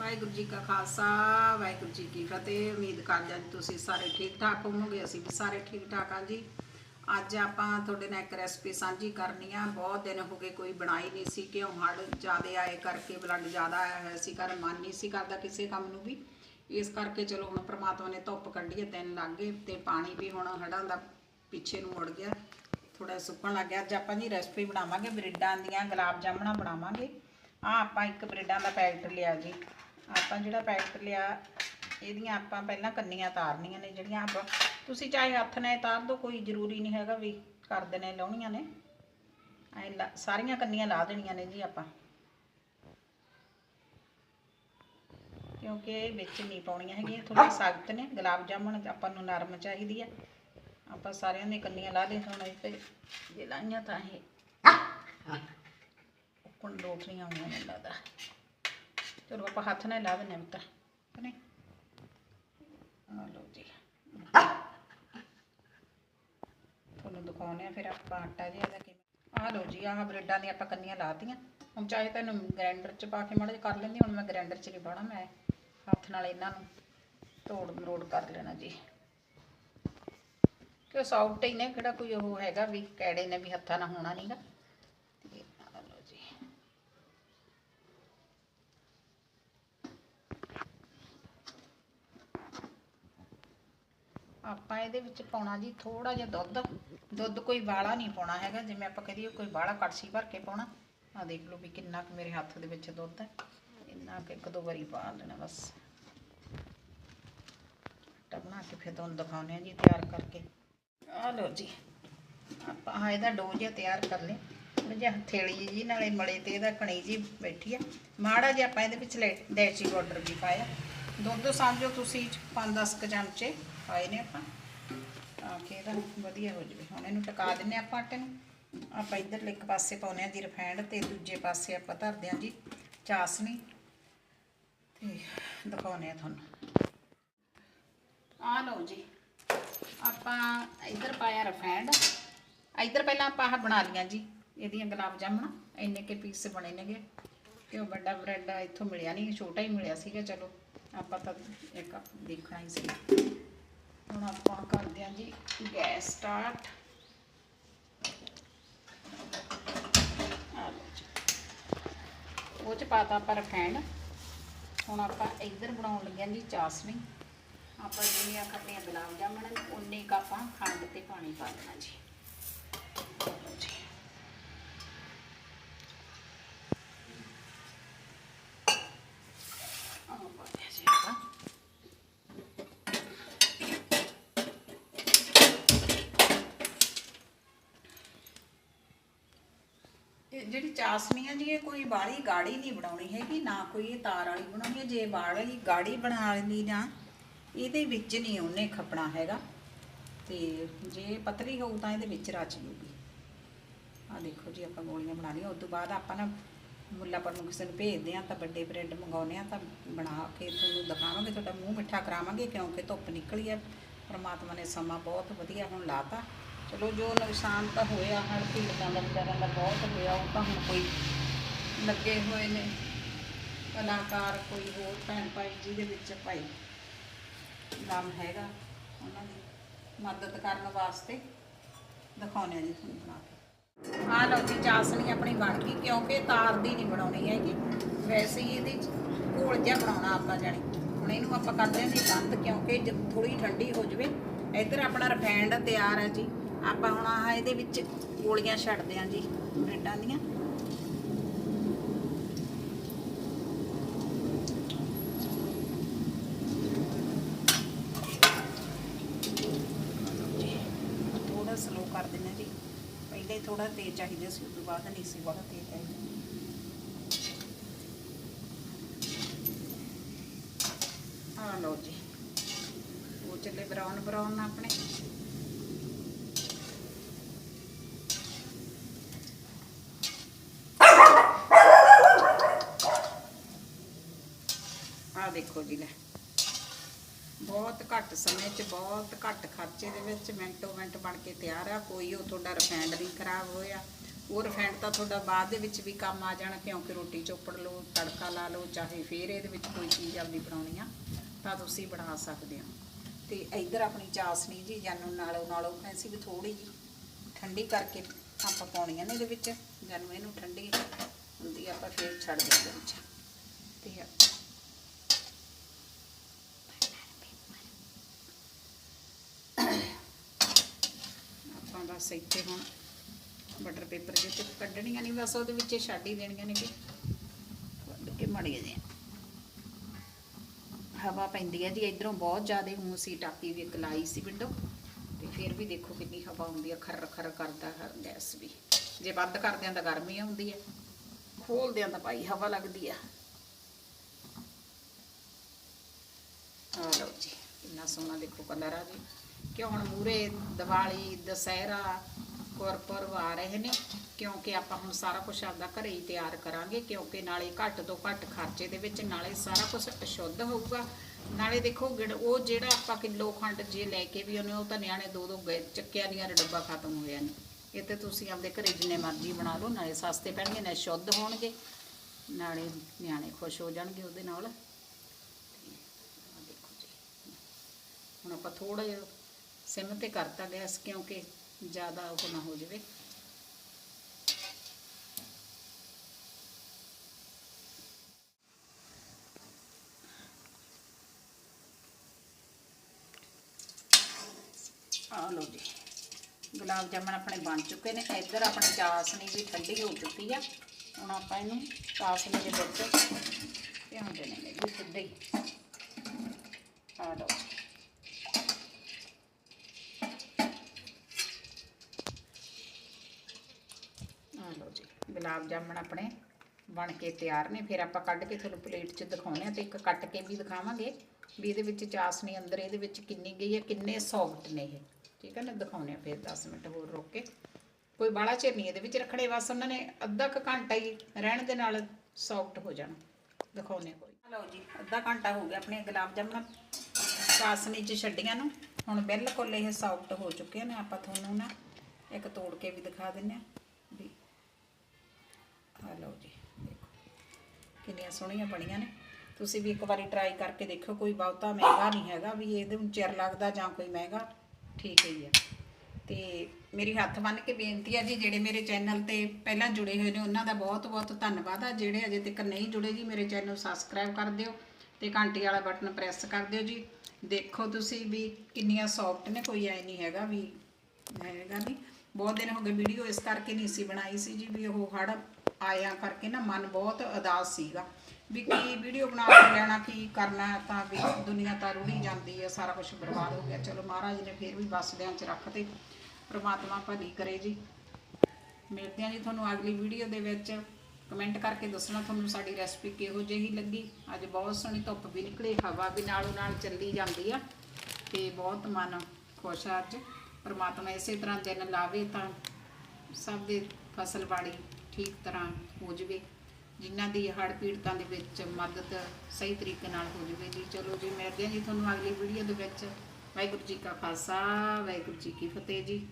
ਵਾਹਿਗੁਰੂ ਜੀ ਕਾ ਖਾਲਸਾ, ਵਾਹਿਗੁਰੂ ਜੀ ਕੀ ਫਤਿਹ। ਉਮੀਦ ਕਰਦੇ ਹਾਂ ਜੀ ਤੁਸੀਂ ਸਾਰੇ ਠੀਕ ਠਾਕ ਹੋਵੋਗੇ, ਅਸੀਂ ਵੀ ਸਾਰੇ ਠੀਕ ਠਾਕ ਹਾਂ ਜੀ। ਅੱਜ ਆਪਾਂ ਤੁਹਾਡੇ ਨਾਲ ਇੱਕ ਰੈਸਪੀ ਸਾਂਝੀ ਕਰਨੀ ਆ। ਬਹੁਤ ਦਿਨ ਹੋ ਗਏ ਕੋਈ ਬਣਾਈ ਨਹੀਂ ਸੀ ਕਿਉਂ ਹੜ ਜ਼ਿਆਦੇ ਆਏ ਕਰਕੇ ਬਲੱਡ ਜ਼ਿਆਦਾ ਆਇਆ ਹੋਇਆ ਸੀ ਕਰ ਮਨ ਨਹੀਂ ਸੀ ਕਰਦਾ ਕਿਸੇ ਕੰਮ ਨੂੰ ਵੀ। ਇਸ ਕਰਕੇ ਚਲੋ ਹੁਣ ਪ੍ਰਮਾਤਮਾ ਨੇ ਧੁੱਪ ਕੱਢੀ ਹੈ, ਦਿਨ ਲੱਗ ਗਏ ਤੇ ਪਾਣੀ ਵੀ ਹੁਣ ਹੜਾਂ ਦਾ ਪਿੱਛੇ ਨੂੰ ਮੁੜ ਗਿਆ। ਥੋੜਾ ਸੁੱਕਣ ਲੱਗ ਗਿਆ। ਅੱਜ ਆਪਾਂ ਜੀ ਰੈਸਪੀ ਬਣਾਵਾਂਗੇ, ਬ੍ਰੈਡਾਂ ਦੀਆਂ, ਗੁਲਾਬ ਜਾਮਣਾ ਬਣਾਵਾਂਗੇ। ਆ ਆਪਾਂ ਇੱਕ ਬ੍ਰੈਡਾਂ ਦਾ ਪੈਕਟ ਲਿਆ ਜੀ। ਆਪਾਂ ਜਿਹੜਾ ਪੈਕਟ ਲਿਆ ਇਹਦੀਆਂ ਆਪਾਂ ਪਹਿਲਾਂ ਕੰਨੀਆਂ ਤਾਰਨੀਆਂ ਨੇ ਜਿਹੜੀਆਂ ਆਪਾਂ। ਤੁਸੀਂ ਚਾਹੇ ਹੱਥ ਨਾਲ ਤਾਰ ਦਿਓ ਕੋਈ ਜ਼ਰੂਰੀ ਨਹੀਂ ਹੈਗਾ ਵੀ ਕਰਦੇ ਨੇ ਲਾਉਣੀਆਂ ਨੇ। ਐ ਸਾਰੀਆਂ ਕੰਨੀਆਂ ਲਾ ਦੇਣੀਆਂ ਨੇ ਜੀ ਆਪਾਂ। ਕਿਉਂਕਿ ਵਿੱਚ ਨਹੀਂ ਪਾਉਣੀਆਂ ਹੈਗੀਆਂ ਥੋੜੀ ਸਖਤ ਨੇ ਗੁਲਾਬ ਜਾਮਣ ਆਪਾਂ ਨੂੰ ਨਰਮ ਚਾਹੀਦੀ ਆ। ਆਪਾਂ ਸਾਰਿਆਂ ਦੇ ਕੰਨੀਆਂ ਲਾ ਦੇ ਹੁਣ ਇਹ ਤੇ ਜੇ ਲਾਈਆਂ ਤਾਂ ਇਹ ਕੋਣ ਲੋਟਰੀਆਂ ਆਉਣੀਆਂ ਮੈਨੂੰ ਲੱਗਦਾ। ਚਲੋ ਆਪਾਂ ਹੱਥ ਨਾਲ ਲਾ ਦਿੰਦੇ ਹਾਂ ਤਾਂ ਨਹੀਂ ਆ ਲਓ ਜੀ। ਤੁਹਾਨੂੰ ਦਿਖਾਉਂਦੇ ਆ ਫਿਰ ਆਪਾਂ ਆਟਾ ਜਿਹਾ ਦਾ ਕਿਵੇਂ ਆ ਲਓ ਜੀ, ਆਹ ਬ੍ਰੈਡਾਂ ਦੀਆਂ ਆਪਾਂ ਕੰਨੀਆਂ ਲਾਤੀਆਂ ਹੁਣ ਚਾਹੇ ਤੈਨੂੰ ਗ੍ਰੈਂਡਰ 'ਚ ਪਾ ਕੇ ਮਾੜਾ ਜਿਹਾ ਕਰ ਲੈਂਦੀ ਹੁਣ ਮੈਂ ਗ੍ਰੈਂਡਰ 'ਚ ਨਹੀਂ ਪਾਉਣਾ, ਮੈਂ ਹੱਥ ਨਾਲ ਇਹਨਾਂ ਨੂੰ ਤੋੜ ਮਰੋੜ ਕਰ ਲੈਣਾ ਜੀ। ਕਿ ਸੌਫਟ ਹੀ ਨੇ, ਕਿਹੜਾ ਕੋਈ ਉਹ ਹੈਗਾ ਵੀ, ਕੈੜੇ ਨੇ ਵੀ ਹੱਥਾਂ ਨਾਲ ਹੋਣਾ ਨਹੀਂਗਾ ਤੇ ਆ ਲਓ ਜੀ ਆਪਾਂ ਇਹਦੇ ਵਿੱਚ ਪਾਉਣਾ ਜੀ ਥੋੜਾ ਜਿਹਾ ਦੁੱਧ। ਦੁੱਧ ਕੋਈ ਵਾਲਾ ਨਹੀਂ ਪਾਉਣਾ ਹੈਗਾ, ਜਿਵੇਂ ਆਪਾਂ ਕਹਦੇ ਕੋਈ ਵਾਲਾ ਕੜਛੀ ਭਰ ਕੇ ਪਾਉਣਾ। ਆ ਦੇਖ ਲਓ ਵੀ ਕਿੰਨਾ ਕੁ ਮੇਰੇ ਹੱਥ ਦੇ ਵਿੱਚ ਦੁੱਧ ਹੈ। ਇੰਨਾ ਕੁ ਇੱਕ ਦੋ ਵਾਰੀ ਪਾ ਲੈਣਾ ਬਸ। ਆਟਾ ਬਣਾ ਕੇ ਫਿਰ ਤੁਹਾਨੂੰ ਦਿਖਾਉਂਦੇ ਆ ਜੀ ਤਿਆਰ ਕਰਕੇ। ਆ ਲਓ ਜੀ, ਆਪਾਂ ਇਹਦਾ ਡੋ ਜਿਹਾ ਤਿਆਰ ਕਰ ਲਿਆ। ਜਿਹਾ ਹਥੇਲੀ ਜੀ, ਨਾਲੇ ਮਲੇ ਤੇ ਇਹਦਾ ਕਣੀ ਜੀ ਬੈਠੀ ਆ। ਮਾੜਾ ਜਿਹਾ ਆਪਾਂ ਇਹਦੇ ਵਿੱਚ ਲੈ ਡੈਚੀ ਪਾਊਡਰ ਵੀ ਪਾਇਆ। ਦੁੱਧ ਸਮਝੋ ਤੁਸੀਂ 5-10 ਕੁ ਚਮਚੇ ਪਾਏ ਨੇ ਆਪਾਂ। ਤਾਂ ਕਿ ਇਹਦਾ ਵਧੀਆ ਹੋ ਜਾਵੇ। ਹੁਣ ਇਹਨੂੰ ਟਿਕਾ ਦਿੰਨੇ ਆਪਾਂ ਆਟੇ ਨੂੰ। ਆਪਾਂ ਇੱਧਰ ਇੱਕ ਪਾਸੇ ਪਾਉਨੇ ਆ ਜੀ ਰਿਫਾਈਂਡ ਤੇ ਦੂਜੇ ਪਾਸੇ ਆਪਾਂ ਧਰਦੇ ਆ ਜੀ ਚਾਸਨੀ ਤੇ ਦਿਖਾਉਨੇ ਆ ਤੁਹਾਨੂੰ। ਆ ਲਓ ਜੀ, ਆਪਾਂ ਇੱਧਰ ਪਾਇਆ ਰਿਫਾਈਂਡ ਇੱਧਰ ਪਹਿਲਾਂ ਆਪਾਂ ਆਹ ਬਣਾ ਲੀਆਂ ਜੀ, ਇਹਦੀਆਂ ਗੁਲਾਬ ਜਾਮਣਾ। ਇੰਨੇ ਕੇ ਪੀਸ ਬਣੇ ਨੇਗੇ। ਕਿ ਉਹ ਵੱਡਾ ਬ੍ਰੈਡ ਇੱਥੋਂ ਮਿਲਿਆ ਨਹੀਂ ਛੋਟਾ ਹੀ ਮਿਲਿਆ ਸੀਗਾ, ਚਲੋ ਆਪਾਂ ਤਾਂ ਇੱਕ ਦੇਖਣਾ ਹੀ ਸੀ। ਹੁਣ ਆਪਾਂ ਕਰਦੇ ਹਾਂ ਜੀ ਗੈਸ ਸਟਾਰਟ। ਆ ਲਓ ਉਹ ਚ ਪਾਤਾ ਆਪਾਂ ਰਿਫਾਈਂਡ ਹੁਣ ਆਪਾਂ ਇੱਧਰ ਬਣਾਉਣ ਲੱਗੇ ਹਾਂ ਜੀ ਚਾਸਨੀ। ਆਪਾਂ ਜਿੰਨੀਆਂ ਖੱਟੀਆਂ ਗੁਲਾਬ ਜਾਮਣ ਨੇ, ਉਨੇ ਕੁ ਆਪਾਂ ਖੰਡ ਤੇ ਪਾਣੀ ਪਾ ਦੇਣਾ ਜੀ ਲਓ ਜੀ ਆਹ ਪਾ ਦਿਆ ਜੀ ਆਪਾਂ ਇਹ ਜਿਹੜੀ ਚਾਸਨੀ ਆ ਜੀ ਇਹ ਕੋਈ ਬਾੜੀ ਗਾੜੀ ਨਹੀਂ ਬਣਾਉਣੀ ਹੈਗੀ, ਨਾ ਕੋਈ ਇਹ ਤਾਰ ਵਾਲੀ ਬਣਾਉਣੀ ਹੈ। ਜੇ ਬਾੜੀ ਗਾੜੀ ਬਣਾ ਲਈ ਨਾ ਇਹਦੇ ਵਿੱਚ ਨਹੀਂ ਉਹਨੇ ਖਪਣਾ ਹੈਗਾ। ਤੇ ਜੇ ਪਤਲੀ ਹੋਊ ਤਾਂ ਇਹਦੇ ਵਿੱਚ ਰਚ ਜੂਗੀ। ਆ ਦੇਖੋ ਜੀ, ਆਪਾਂ ਗੋਲੀਆਂ ਬਣਾ ਲਈਆਂ। ਉਸ ਤੋਂ ਬਾਅਦ ਆਪਾਂ ਨਾ ਮੁੱਲਾਪੁਰ ਨੂੰ ਕਿਸੇ ਨੂੰ ਭੇਜਦੇ ਆ ਤਾਂ ਵੱਡੇ ਬ੍ਰੈਡ ਮੰਗਾਉਂਦੇ ਆ ਤਾਂ ਬਣਾ ਕੇ ਤੁਹਾਨੂੰ ਦਿਖਾਵਾਂਗੇ। ਤੁਹਾਡਾ ਮੂੰਹ ਮਿੱਠਾ ਕਰਾਵਾਂਗੇ ਕਿਉਂਕਿ ਧੁੱਪ ਨਿਕਲੀ ਹੈ। ਪਰਮਾਤਮਾ ਨੇ ਸਮਾਂ ਬਹੁਤ ਵਧੀਆ ਹੁਣ ਲਾਤਾ। ਚਲੋ ਜੋ ਨੁਕਸਾਨ ਤਾਂ ਹੋਇਆ ਹਰ ਪੀੜਤਾਂ ਦਾ ਵਿਚਾਰਿਆਂ ਦਾ ਬਹੁਤ ਹੋਇਆ, ਉਹ ਤਾਂ ਹੁਣ ਕੋਈ ਲੱਗੇ ਹੋਏ ਨੇ। ਕਲਾਕਾਰ ਕੋਈ ਹੋਰ ਭੈਣ ਭਾਈ ਜਿਹਦੇ ਵਿੱਚ ਭਾਈ ਨਾਮ ਹੈਗਾ, ਉਹਨਾਂ ਦੀ ਮਦਦ ਕਰਨ ਵਾਸਤੇ ਦਿਖਾਉਂਦੇ ਆ ਜੀ ਤੁਹਾਨੂੰ ਬਣਾ ਕੇ। ਆ ਲਓ ਜੀ, ਚਾਸਣੀ ਆਪਣੀ ਬਣ ਗਈ, ਕਿਉਂਕਿ ਤਾਰ ਦੀ ਨਹੀਂ ਬਣਾਉਣੀ ਹੈਗੀ। ਵੈਸੇ ਹੀ ਇਹਦੇ ਚ ਘੋਲ ਜਿਹਾ ਬਣਾਉਣਾ ਆਪਾਂ ਜਾਣੀ। ਹੁਣ ਇਹਨੂੰ ਆਪਾਂ ਕਰਦੇ ਹਾਂ ਜੀ ਬੰਦ ਕਿਉਂਕਿ ਜਦ ਥੋੜੀ ਠੰਡੀ ਹੋ ਜਵੇ। ਇੱਧਰ ਆਪਣਾ ਰਫੈਂਡ ਤਿਆਰ ਹੈ ਜੀ। ਆਪਾਂ ਹੁਣ ਆਹ ਇਹਦੇ ਵਿੱਚ ਗੋਲੀਆਂ ਛੱਡਦੇ ਹਾਂ ਜੀ, ਬ੍ਰੈਡਾਂ ਦੀਆਂ। ਥੋੜਾ ਸਲੋ ਕਰ ਦਿੰਦੇ ਜੀ। ਪਹਿਲੇ ਥੋੜਾ ਤੇਜ਼ ਚਾਹੀਦਾ ਸੀ ਉਸ ਤੋਂ ਬਾਅਦ ਨਹੀਂ ਸੀ, ਬਹੁਤ ਤੇਜ਼ ਚਾਹੀਦਾ। ਆ ਲਓ ਜੀ। ਉਹ ਚੱਲੇ ਬਰਾਊਨ ਬਰਾਊਨ ਆਪਣੇ ਆ ਦੇਖੋ ਜੀ ਲੈ। ਬਹੁਤ ਘੱਟ ਸਮੇਂ 'ਚ, ਬਹੁਤ ਘੱਟ ਖਰਚੇ ਦੇ ਵਿੱਚ ਮਿੰਟੋ ਮਿੰਟ ਬਣ ਕੇ ਤਿਆਰ ਆ। ਕੋਈ ਉਹ ਤੁਹਾਡਾ ਰਿਫਾਈਂਡ ਨਹੀਂ ਖਰਾਬ ਹੋਇਆ। ਉਹ ਰਿਫਾਈਂਡ ਤਾਂ ਤੁਹਾਡਾ ਬਾਅਦ ਦੇ ਵਿੱਚ ਵੀ ਕੰਮ ਆ ਜਾਣਾ, ਕਿਉਂਕਿ ਰੋਟੀ ਚੋਪੜ ਲਓ, ਤੜਕਾ ਲਾ ਲਓ, ਚਾਹੇ ਫੇਰ ਇਹਦੇ ਵਿੱਚ ਕੋਈ ਚੀਜ਼ ਆਪਣੀ ਬਣਾਉਣੀ ਆ, ਤਾਂ ਤੁਸੀਂ ਬਣਾ ਸਕਦੇ ਹੋ। ਤੇ ਇੱਧਰ ਆਪਣੀ ਚਾਸਣੀ ਜੀ, ਜਾਨੂੰ ਨਾਲੋਂ ਨਾਲੋਂ ਐਸੀ ਵੀ ਥੋੜੀ ਜੀ ਠੰਡੀ ਕਰਕੇ ਆਪਾਂ ਪਾਉਣੀਆਂ ਨੇ ਇਹਦੇ ਵਿੱਚ। ਜਾਨੂੰ ਇਹਨੂੰ ਠੰਡੀ ਹੁੰਦੀ ਆਪਾਂ ਫੇਰ ਛੱਡ ਦਿੰਦੇ ਵਿੱਚ। ਤੇ ਆਪਾਂ ਬਸ ਇੱਥੇ ਹੁਣ ਬਟਰ ਪੇਪਰ ਦੇ ਤੇ ਕੱਢਣੀਆਂ ਨਹੀਂ ਬਸ ਉਹਦੇ ਵਿੱਚ ਛੱਡ ਹੀ ਦੇਣੀਆਂ ਨੇ ਕਿ ਕੱਢ ਮੜੀਆਂ ਦੀਆਂ ਹਵਾ ਪੈਂਦੀ ਹੈ ਜੀ, ਇਧਰੋਂ ਬਹੁਤ ਜ਼ਿਆਦਾ ਹੁਣ ਸੀ ਟਾਕੀ ਵੀ ਇੱਕ ਲਾਈ ਸੀ ਵਿੰਡੋ ਤੇ ਫਿਰ ਵੀ ਦੇਖੋ ਕਿੰਨੀ ਹਵਾ ਆਉਂਦੀ ਹੈ ਖਰ ਖਰ ਕਰਦਾ ਹੈ ਗੈਸ ਵੀ। ਜੇ ਬੰਦ ਕਰਦਿਆਂ ਤਾਂ ਗਰਮੀ ਆਉਂਦੀ ਹੈ ਖੋਲਦਿਆਂ ਤਾਂ ਭਾਈ ਹਵਾ ਲੱਗਦੀ ਆ। ਆ ਲਓ ਜੀ, ਕਿੰਨਾ ਸੋਹਣਾ ਦੇਖੋ ਕਲਰ ਆ ਜੀ। ਕਿਉਂ ਹੁਣ ਮੂਰੇ ਦੀਵਾਲੀ, ਦਸਹਿਰਾ ਗੁਰਪੁਰਬ ਆ ਰਹੇ ਨੇ? ਕਿਉਂਕਿ ਆਪਾਂ ਹੁਣ ਸਾਰਾ ਕੁਝ ਆਪਦਾ ਘਰੇ ਹੀ ਤਿਆਰ ਕਰਾਂਗੇ, ਕਿਉਂਕਿ ਨਾਲੇ ਘੱਟ ਤੋਂ ਘੱਟ ਖਰਚੇ ਦੇ ਵਿੱਚ ਨਾਲੇ ਸਾਰਾ ਕੁਝ ਅਸ਼ੁੱਧ ਹੋਊਗਾ। ਨਾਲੇ ਦੇਖੋ ਗਿੜ- ਉਹ ਜਿਹੜਾ ਆਪਾਂ ਕਿਲੋ ਖੰਡ ਜੇ ਲੈ ਕੇ ਵੀ ਉਹਨੇ ਉਹ ਤਾਂ ਨਿਆਣੇ ਦੋ ਦੋ ਗਏ ਚੱਕਿਆ ਨਹੀਂ ਯਾਰ ਡੱਬਾ ਖਤਮ ਹੋਇਆ ਨਹੀਂ ਇਹ ਤੇ ਤੁਸੀਂ ਆਪਦੇ ਘਰੇ ਜਿੰਨੇ ਮਰਜ਼ੀ ਬਣਾ ਲਓ, ਨਾਲੇ ਸਸਤੇ ਪੈਣਗੇ ਨਾ ਸ਼ੁੱਧ ਹੋਣਗੇ। ਨਾਲੇ ਨਿਆਣੇ ਖੁਸ਼ ਹੋ ਜਾਣਗੇ ਉਹਦੇ ਨਾਲ। ਦੇਖੋ ਜੀ। ਹੁਣ ਆਪਾਂ ਥੋੜਾ ਜਿਹਾ ਸਿਮ ਤੇ ਕਰਤਾ ਗੈਸ ਕਿਉਂਕਿ ਜ਼ਿਆਦਾ ਉਹ ਨਾ ਹੋ ਜਾਵੇ। ਆ ਲਓ ਜੀ, ਗੁਲਾਬ ਜਾਮਣ ਆਪਣੇ ਬਣ ਚੁੱਕੇ ਨੇ। ਇੱਧਰ ਆਪਣੀ ਚਾਸਨੀ ਵੀ ਠੰਡੀ ਹੋ ਚੁੱਕੀ ਆ। ਹੁਣ ਆਪਾਂ ਇਹਨੂੰ ਚਾਸਨੀ ਦੇ ਵਿੱਚ ਧਿਆਨ ਦੇਣੇ ਨੇ ਜੀ, ਸਿੱਧੇ ਹੀ ਆ ਲਓ ਆ ਲਓ ਜੀ ਗੁਲਾਬ ਜਾਮਣ ਆਪਣੇ ਬਣ ਕੇ ਤਿਆਰ ਨੇ, ਫਿਰ ਆਪਾਂ ਕੱਢ ਕੇ ਤੁਹਾਨੂੰ ਪਲੇਟ 'ਚ ਦਿਖਾਉਣੇ ਆ ਤੇ ਇੱਕ ਕੱਟ ਕੇ ਵੀ ਦਿਖਾਵਾਂਗੇ ਵੀ ਇਹਦੇ ਵਿੱਚ ਚਾਸਨੀ ਅੰਦਰ ਇਹਦੇ ਵਿੱਚ ਕਿੰਨੀ ਗਈ ਹੈ, ਕਿੰਨੇ ਸੌਫਟ ਨੇ ਇਹ। ਠੀਕ ਹੈ ਨਾ, ਦਿਖਾਉਣੇ ਆ ਫਿਰ 10 ਮਿੰਟ ਹੋਰ ਰੁਕ ਕੇ। ਕੋਈ ਬਾਲਾ ਚਿਰ ਨਹੀਂ, ਇਹਦੇ ਵਿੱਚ ਰੱਖਣੇ, ਬਸ ਉਹਨਾਂ ਨੇ ਅੱਧਾ ਕੁ ਘੰਟਾ ਹੀ ਰਹਿਣ ਦੇ ਨਾਲ ਸੌਫਟ ਹੋ ਜਾਣਾ। ਦਿਖਾਉਣੇ ਕੋਈ। ਲਓ ਜੀ, ਅੱਧਾ ਘੰਟਾ ਹੋ ਗਿਆ ਆਪਣੇ ਗੁਲਾਬ ਜਾਮਣ ਚਾਸਨੀ 'ਚ ਛੱਡੀਆਂ ਨੂੰ। ਹੁਣ ਬਿਲਕੁਲ ਇਹ ਸੌਫਟ ਹੋ ਚੁੱਕੇ ਨੇ, ਆਪਾਂ ਤੁਹਾਨੂੰ ਨਾ ਇੱਕ ਤੋੜ ਕੇ ਵੀ ਦਿਖਾ ਦਿੰਨੇ ਆ। ਆ ਲਓ ਜੀ, ਦੇਖੋ। ਕਿੰਨੀਆਂ ਸੋਹਣੀਆਂ ਬਣੀਆਂ ਨੇ। ਤੁਸੀਂ ਵੀ ਇੱਕ ਵਾਰੀ ਟਰਾਈ ਕਰਕੇ ਦੇਖੋ ਕੋਈ ਬਹੁਤਾ ਮਹਿੰਗਾ ਨਹੀਂ ਹੈਗਾ, ਵੀ ਇਹਦੇ ਨੂੰ ਚਿਰ ਲੱਗਦਾ ਜਾਂ ਕੋਈ ਮਹਿੰਗਾ, ਠੀਕ ਹੀ ਆ। ਤੇ ਮੇਰੀ ਹੱਥ ਬੰਨ ਕੇ ਬੇਨਤੀ ਆ ਜੀ, ਜਿਹੜੇ ਮੇਰੇ ਚੈਨਲ ਤੇ ਪਹਿਲਾਂ ਜੁੜੇ ਹੋਏ ਨੇ, ਉਹਨਾਂ ਦਾ ਬਹੁਤ ਬਹੁਤ ਧੰਨਵਾਦ ਆ। ਜਿਹੜੇ ਅਜੇ ਤੱਕ ਨਹੀਂ ਜੁੜੇ ਜੀ, ਮੇਰੇ ਚੈਨਲ ਨੂੰ ਸਬਸਕ੍ਰਾਈਬ ਕਰ ਦਿਓ ਤੇ ਘੰਟੀ ਵਾਲਾ ਬਟਨ ਪ੍ਰੈਸ ਕਰ ਦਿਓ ਜੀ। ਦੇਖੋ ਤੁਸੀਂ ਵੀ ਕਿੰਨੀਆਂ ਸੌਫਟ ਨੇ, ਕੋਈ ਐ ਨਹੀਂ ਹੈਗਾ ਵੀ ਹੈਗਾ ਨਹੀਂ। ਬਹੁਤ ਦਿਨ ਹੋ ਗਏ ਵੀਡੀਓ ਇਸ ਕਰਕੇ ਨਹੀਂ ਸੀ ਬਣਾਈ ਸੀ ਜੀ, ਵੀ ਉਹ ਹੜ ਆਇਆ ਕਰਕੇ ਨਾ ਮਨ ਬਹੁਤ ਉਦਾਸ ਸੀਗਾ ਵੀ ਕੀ ਵੀਡੀਓ ਬਣਾ ਕੇ ਲੈਣਾ, ਕੀ ਕਰਨਾ ਤਾਂ ਵੀ ਦੁਨੀਆ ਤਾਂ ਰੁੜੀ ਜਾਂਦੀ ਹੈ, ਸਾਰਾ ਕੁਝ ਬਰਬਾਦ ਹੋ ਗਿਆ। ਚਲੋ ਮਹਾਰਾਜ ਨੇ ਫੇਰ ਵੀ ਬਸਦਿਆਂ ਚ ਰੱਖਤੇ ਪ੍ਰਮਾਤਮਾ ਭਲੀ ਕਰੇ ਜੀ। ਮਿਲਦੇ ਹਾਂ ਜੀ ਤੁਹਾਨੂੰ ਅਗਲੀ ਵੀਡੀਓ ਦੇ ਵਿੱਚ। ਕਮੈਂਟ ਕਰਕੇ ਦੱਸਣਾ ਤੁਹਾਨੂੰ ਸਾਡੀ ਰੈਸਪੀ ਕਿਹੋ ਜਿਹੀ ਲੱਗੀ। ਅੱਜ ਬਹੁਤ ਸੋਹਣੀ ਧੁੱਪ ਵੀ ਨਿਕਲੀ, ਹਵਾ ਵੀ ਨਾਲੋਂ ਨਾਲ ਚੱਲੀ ਜਾਂਦੀ ਆ ਤੇ ਬਹੁਤ ਮਨ ਖੁਸ਼ ਆ ਅੱਜ। ਪ੍ਰਮਾਤਮਾ ਇਸੇ ਤਰ੍ਹਾਂ ਦਿਨ ਲਾਵੇ ਤਾਂ ਸਭ ਦੇ ਫਸਲ ਬਾੜੀ ਠੀਕ ਤਰ੍ਹਾਂ ਹੋ ਜਵੇ, ਜਿਨ੍ਹਾਂ ਦੀ ਹੜ੍ਹ ਪੀੜਤਾਂ ਦੇ ਵਿੱਚ ਮਦਦ ਸਹੀ ਤਰੀਕੇ ਨਾਲ ਹੋ ਜਵੇ ਜੀ। ਚਲੋ ਜੀ ਮਿਲਦੇ ਹਾਂ ਜੀ ਤੁਹਾਨੂੰ ਅਗਲੀ ਵੀਡੀਓ ਦੇ ਵਿੱਚ ਵਾਹਿਗੁਰੂ ਜੀ ਕਾ ਖਾਲਸਾ, ਵਾਹਿਗੁਰੂ ਜੀ ਕੀ ਫਤਿਹ ਜੀ।